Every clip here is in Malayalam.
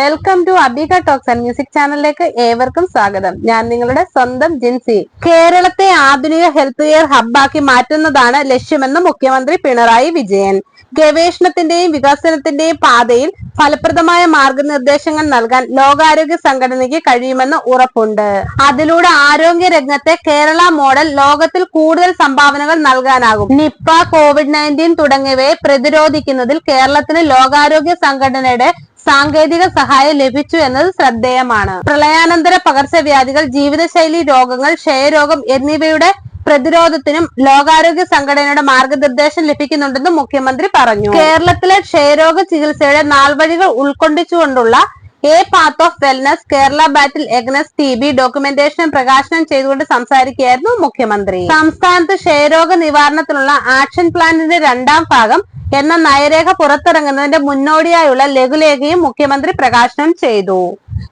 Welcome to Abhika talks and music ചാനലിലേക്ക് ഏവർക്കും സ്വാഗതം. ഞാൻ നിങ്ങളുടെ സ്വന്തം ജിൻസി. കേരളത്തെ ആധുനിക ഹെൽത്ത് കെയർ ഹബ്ബാക്കി മാറ്റുന്നതാണ് ലക്ഷ്യമെന്ന് മുഖ്യമന്ത്രി പിണറായി വിജയൻ. ഗവേഷണത്തിന്റെയും വികസനത്തിന്റെയും പാതയിൽ ഫലപ്രദമായ മാർഗനിർദ്ദേശങ്ങൾ നൽകാൻ ലോകാരോഗ്യ സംഘടനയ്ക്ക് കഴിയുമെന്ന് ഉറപ്പുണ്ട്. അതിലൂടെ ആരോഗ്യ രംഗത്തെ കേരള മോഡൽ ലോകത്തിൽ കൂടുതൽ സംഭാവനകൾ നൽകാനാകും. നിപ്പ കോവിഡ് നയന്റീൻ തുടങ്ങിയവയെ പ്രതിരോധിക്കുന്നതിൽ കേരളത്തിന് ലോകാരോഗ്യ സംഘടനയുടെ സാങ്കേതിക സഹായം ലഭിച്ചു എന്നത് ശ്രദ്ധേയമാണ്. പ്രളയാനന്തര പകർച്ചവ്യാധികൾ ജീവിതശൈലി രോഗങ്ങൾ ക്ഷയരോഗം എന്നിവയുടെ പ്രതിരോധത്തിനും ലോകാരോഗ്യ സംഘടനയുടെ മാർഗനിർദ്ദേശം ലഭിക്കുന്നുണ്ടെന്നും മുഖ്യമന്ത്രി പറഞ്ഞു. കേരളത്തിലെ ക്ഷയരോഗ ചികിത്സയുടെ നാൾവഴികൾ ഉൾക്കൊണ്ടിച്ചുകൊണ്ടുള്ള a path of wellness Kerala battle against T B documentation പ്രകാശനം ചെയ്തുകൊണ്ട് സംസാരിക്കുകയായിരുന്നു മുഖ്യമന്ത്രി. സംസ്ഥാനത്ത് ക്ഷയരോഗ നിവാരണത്തിനുള്ള ആക്ഷൻ പ്ലാനിന്റെ രണ്ടാം ഭാഗം എന്ന നയരേഖ പുറത്തിറങ്ങുന്നതിന്റെ മുന്നോടിയായുള്ള ലഘുലേഖയും മുഖ്യമന്ത്രി പ്രകാശനം ചെയ്തു.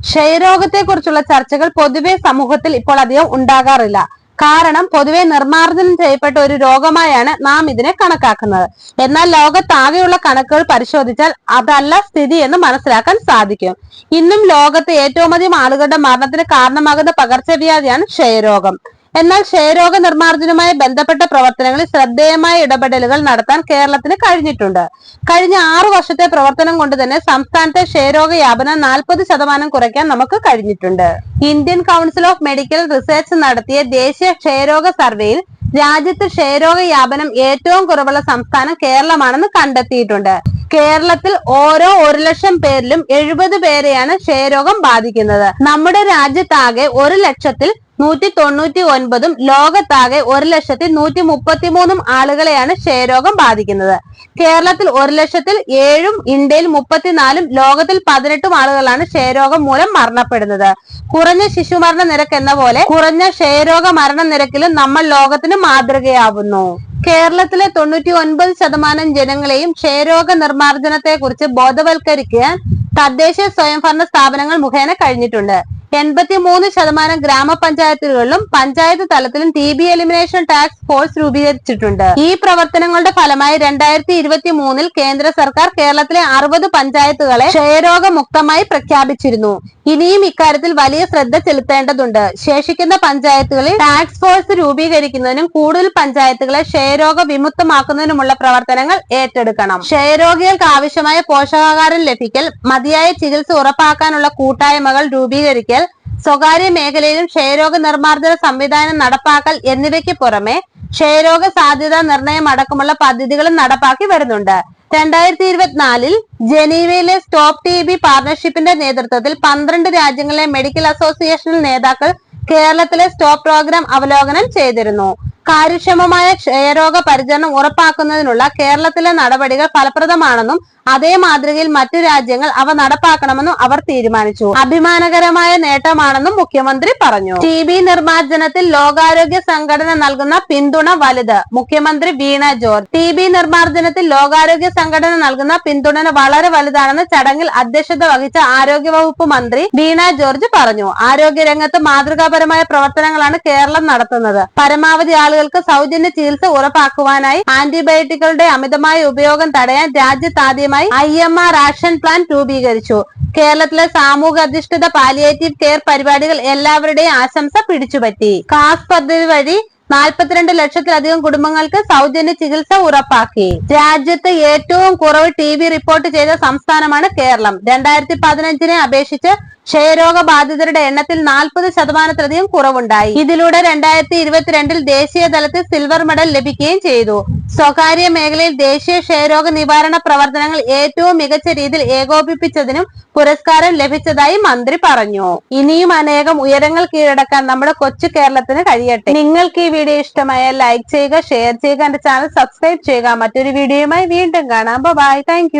ക്ഷയരോഗത്തെക്കുറിച്ചുള്ള ചർച്ചകൾ പൊതുവെ സമൂഹത്തിൽ ഇപ്പോൾ അധികം ഉണ്ടാകാറില്ല. കാരണം പൊതുവെ നിർമ്മാർജനം ചെയ്യപ്പെട്ട ഒരു രോഗമായാണ് നാം ഇതിനെ കണക്കാക്കുന്നത്. എന്നാൽ ലോകത്താകെയുള്ള കണക്കുകൾ പരിശോധിച്ചാൽ അതല്ല സ്ഥിതി എന്ന് മനസ്സിലാക്കാൻ സാധിക്കും. ഇന്നും ലോകത്ത് ഏറ്റവും അധികം ആളുകളുടെ മരണത്തിന് കാരണമാകുന്ന പകർച്ചവ്യാധിയാണ് ക്ഷയരോഗം. എന്നാൽ ക്ഷയരോഗ നിർമ്മാർജനവുമായി ബന്ധപ്പെട്ട പ്രവർത്തനങ്ങളിൽ ശ്രദ്ധേയമായ ഇടപെടലുകൾ നടത്താൻ കേരളത്തിന് കഴിഞ്ഞിട്ടുണ്ട്. കഴിഞ്ഞ ആറു വർഷത്തെ പ്രവർത്തനം കൊണ്ട് തന്നെ സംസ്ഥാനത്തെ ക്ഷയരോഗ വ്യാപനം നാൽപ്പത് ശതമാനം കുറയ്ക്കാൻ നമുക്ക് കഴിഞ്ഞിട്ടുണ്ട്. Indian council of medical research നടത്തിയ ദേശീയ ക്ഷയരോഗ സർവേയിൽ രാജ്യത്ത് ക്ഷയരോഗ വ്യാപനം ഏറ്റവും കുറവുള്ള സംസ്ഥാനം കേരളമാണെന്ന് കണ്ടെത്തിയിട്ടുണ്ട്. കേരളത്തിൽ ഓരോ ഒരു ലക്ഷം പേരിലും എഴുപത് പേരെയാണ് ക്ഷയരോഗം ബാധിക്കുന്നത്. നമ്മുടെ രാജ്യത്താകെ ഒരു ലക്ഷത്തിൽ നൂറ്റി തൊണ്ണൂറ്റി ഒൻപതും ലോകത്താകെ ഒരു ലക്ഷത്തി നൂറ്റി മുപ്പത്തി മൂന്നും ആളുകളെയാണ് ക്ഷയരോഗം ബാധിക്കുന്നത്. കേരളത്തിൽ ഒരു ലക്ഷത്തിൽ ഏഴും ഇന്ത്യയിൽ മുപ്പത്തിനാലും ലോകത്തിൽ പതിനെട്ടും ആളുകളാണ് ക്ഷയരോഗം മൂലം മരണപ്പെടുന്നത്. കുറഞ്ഞ ശിശുമരണ നിരക്ക് എന്ന പോലെ കുറഞ്ഞ ക്ഷയരോഗ മരണ നിരക്കിലും നമ്മൾ ലോകത്തിന് മാതൃകയാവുന്നു. കേരളത്തിലെ തൊണ്ണൂറ്റി ഒൻപത് ശതമാനം ജനങ്ങളെയും ക്ഷയരോഗ നിർമ്മാർജനത്തെ കുറിച്ച് ബോധവൽക്കരിക്കാൻ തദ്ദേശ സ്വയംഭരണ സ്ഥാപനങ്ങൾ മുഖേന കഴിഞ്ഞിട്ടുണ്ട്. എൺപത്തി മൂന്ന് ശതമാനം ഗ്രാമപഞ്ചായത്തുകളിലും പഞ്ചായത്ത് തലത്തിലും T B elimination task force രൂപീകരിച്ചിട്ടുണ്ട്. ഈ പ്രവർത്തനങ്ങളുടെ ഫലമായി രണ്ടായിരത്തി ഇരുപത്തി മൂന്നിൽ കേന്ദ്ര സർക്കാർ കേരളത്തിലെ അറുപത് പഞ്ചായത്തുകളെ ക്ഷയരോഗമുക്തമായി പ്രഖ്യാപിച്ചിരുന്നു. ഇനിയും ഇക്കാര്യത്തിൽ വലിയ ശ്രദ്ധ ചെലുത്തേണ്ടതുണ്ട്. ശേഷിക്കുന്ന പഞ്ചായത്തുകളിൽ ടാക്സ് ഫോഴ്സ് രൂപീകരിക്കുന്നതിനും കൂടുതൽ പഞ്ചായത്തുകളെ ക്ഷയരോഗ വിമുക്തമാക്കുന്നതിനുമുള്ള പ്രവർത്തനങ്ങൾ ഏറ്റെടുക്കണം. ക്ഷയരോഗികൾക്ക് ആവശ്യമായ പോഷകാഹാരം ലഭിക്കൽ മതിയായ ചികിത്സ ഉറപ്പാക്കാനുള്ള കൂട്ടായ്മകൾ രൂപീകരിക്കൽ സ്വകാര്യ മേഖലയിലും ക്ഷയരോഗ നിർമ്മാർജന സംവിധാനം നടപ്പാക്കൽ എന്നിവയ്ക്ക് പുറമെ ക്ഷയരോഗ സാധ്യതാ നിർണയം അടക്കമുള്ള പദ്ധതികളും നടപ്പാക്കി വരുന്നുണ്ട്. രണ്ടായിരത്തി ഇരുപത്തിനാലിൽ ജനീവയിലെ സ്റ്റോപ്പ് ടി ബി പാർട്ണർഷിപ്പിന്റെ നേതൃത്വത്തിൽ പന്ത്രണ്ട് രാജ്യങ്ങളിലെ മെഡിക്കൽ അസോസിയേഷനിൽ നേതാക്കൾ കേരളത്തിലെ സ്റ്റോപ്പ് പ്രോഗ്രാം അവലോകനം ചെയ്തിരുന്നു. കാര്യക്ഷമമായ ക്ഷയരോഗ പരിചരണം ഉറപ്പാക്കുന്നതിനുള്ള കേരളത്തിലെ നടപടികൾ ഫലപ്രദമാണെന്നും അതേ മാതൃകയിൽ മറ്റു രാജ്യങ്ങൾ അവ നടപ്പാക്കണമെന്നും അവർ തീരുമാനിച്ചു. അഭിമാനകരമായ നേട്ടമാണെന്നും മുഖ്യമന്ത്രി പറഞ്ഞു. ടി ബി നിർമ്മാർജനത്തിൽ ലോകാരോഗ്യ സംഘടന നൽകുന്ന പിന്തുണ വലുത് മുഖ്യമന്ത്രി വീണ ജോർജ്. ടി ബി നിർമ്മാർജനത്തിൽ ലോകാരോഗ്യ സംഘടന നൽകുന്ന പിന്തുണ വളരെ വലുതാണെന്ന് ചടങ്ങിൽ അധ്യക്ഷത വഹിച്ച ആരോഗ്യ വകുപ്പ് മന്ത്രി വീണ ജോർജ് പറഞ്ഞു. ആരോഗ്യ ആരോഗ്യരംഗത്ത് മാതൃകാപരമായ പ്രവർത്തനങ്ങളാണ് കേരളം നടത്തുന്നത്. പരമാവധി ആളുകൾക്ക് സൗജന്യ ചികിത്സ ഉറപ്പാക്കുവാനായി ആന്റിബയോട്ടിക്കുകളുടെ അമിതമായ ഉപയോഗം തടയാൻ രാജ്യത്താദ്യമായി I M R action plan രൂപീകരിച്ചു. കേരളത്തിലെ സാമൂഹ്യ അധിഷ്ഠിത പാലിയേറ്റീവ് കെയർ പരിപാടികൾ എല്ലാവരുടെയും ആശംസ പിടിച്ചുപറ്റി. കാസ് പദ്ധതി വഴി നാൽപ്പത്തിരണ്ട് ലക്ഷത്തിലധികം കുടുംബങ്ങൾക്ക് സൗജന്യ ചികിത്സ ഉറപ്പാക്കി. രാജ്യത്ത് ഏറ്റവും കുറവ് ടി റിപ്പോർട്ട് ചെയ്ത സംസ്ഥാനമാണ് കേരളം. രണ്ടായിരത്തി പതിനഞ്ചിനെ അപേക്ഷിച്ച് ക്ഷയരോഗ ബാധിതരുടെ എണ്ണത്തിൽ നാൽപ്പത് ശതമാനത്തിലധികം കുറവുണ്ടായി. ഇതിലൂടെ രണ്ടായിരത്തി ഇരുപത്തിരണ്ടിൽ ദേശീയ തലത്തിൽ സിൽവർ മെഡൽ ലഭിക്കുകയും ചെയ്തു. സ്വകാര്യ മേഖലയിൽ ദേശീയ ക്ഷയരോഗ നിവാരണ പ്രവർത്തനങ്ങൾ ഏറ്റവും മികച്ച രീതിയിൽ ഏകോപിപ്പിച്ചതിനും പുരസ്കാരം ലഭിച്ചതായി മന്ത്രി പറഞ്ഞു. ഇനിയും അനേകം ഉയരങ്ങൾ കീഴടക്കാൻ നമ്മുടെ കൊച്ചു കേരളത്തിന് കഴിയട്ടെ. നിങ്ങൾക്ക് ഈ വീഡിയോ ഇഷ്ടമായ ലൈക്ക് ചെയ്യുക ഷെയർ ചെയ്യുക എന്റെ ചാനൽ സബ്സ്ക്രൈബ് ചെയ്യുക. മറ്റൊരു വീഡിയോയുമായി വീണ്ടും കാണാം. Bye thank